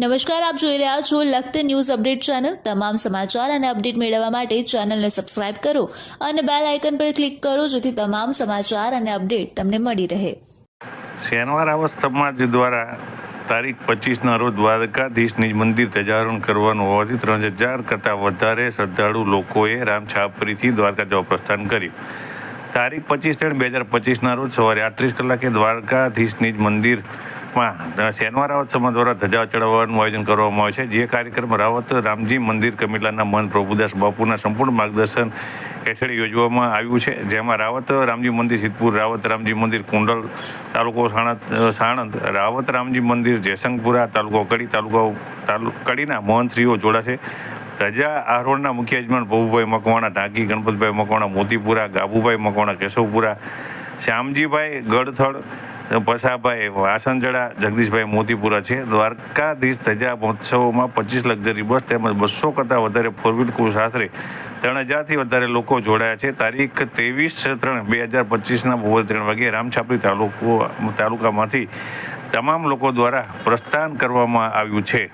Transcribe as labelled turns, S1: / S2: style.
S1: નમસ્કાર, આપ જોઈ રહ્યા છો લખત ન્યૂઝ અપડેટ ચેનલ. તમામ સમાચાર અને અપડેટ મેળવવા માટે ચેનલને સબસ્ક્રાઇબ કરો અને બેલ આઇકન પર ક્લિક કરો જેથી તમામ સમાચાર અને અપડેટ તમને મળી રહે.
S2: શનિવાર અવસ્થામાં સમાજ દ્વારા તારીખ પચીસના રોજ દ્વારકાધીશની મંદિર ધજારણ કરવાનું હોવાથી ત્રણ હજાર કરતાં વધારે શ્રદ્ધાળુ લોકોએ રામછાપરીથી દ્વારકા જવા પ્રસ્થાન કર્યું. તારીખ પચીસ ત્રણ બે હજાર પચીસના રોજ સવારે આઠત્રીસ કલાકે દ્વારકાધીશની મંદિરમાં શનિવાર રાવત સમાજ દ્વારા ધજા ચડાવવાનું આયોજન કરવામાં આવે છે. જે કાર્યક્રમ રાવત રામજી મંદિર કમિટલાના મન પ્રભુદાસ બાપુના સંપૂર્ણ માર્ગદર્શન હેઠળ યોજવામાં આવ્યું છે. જેમાં રાવત રામજી મંદિર, સિદ્ધપુર રાવત રામજી મંદિર, કુંડલ તાલુકો સાણંદ સાણંદ, રાવત રામજી મંદિર જયસંગપુરા તાલુકો કડી તાલુકો તાલુ, કડીના મહંતશ્રીઓ જોડાશે. ધજા આરોળના મુખ્ય યજમાન પ્રભુભાઈ મકવાણા, ઢાંકી ગણપતભાઈ મકવાણા, મોતીપુરા ગાબુભાઈ મકવાણા, કેશવપુરા, શ્યામજીભાઈ ગડથળ પસાભાઈ વાસણજડા, જગદીશભાઈ મોતીપુરા છે. દ્વારકાધીશ ધજા મહોત્સવમાં પચીસ લક્ઝરી બસ તેમજ બસો કરતાં વધારે ફોર વ્હીલ કુલ આશરે ત્રણ હજારથી વધારે લોકો જોડાયા છે. તારીખ ત્રેવીસ ત્રણ બે હજાર પચીસના બપોરે ત્રણ વાગે રામછાપરી તાલુકો તાલુકામાંથી તમામ લોકો દ્વારા પ્રસ્થાન કરવામાં આવ્યું છે.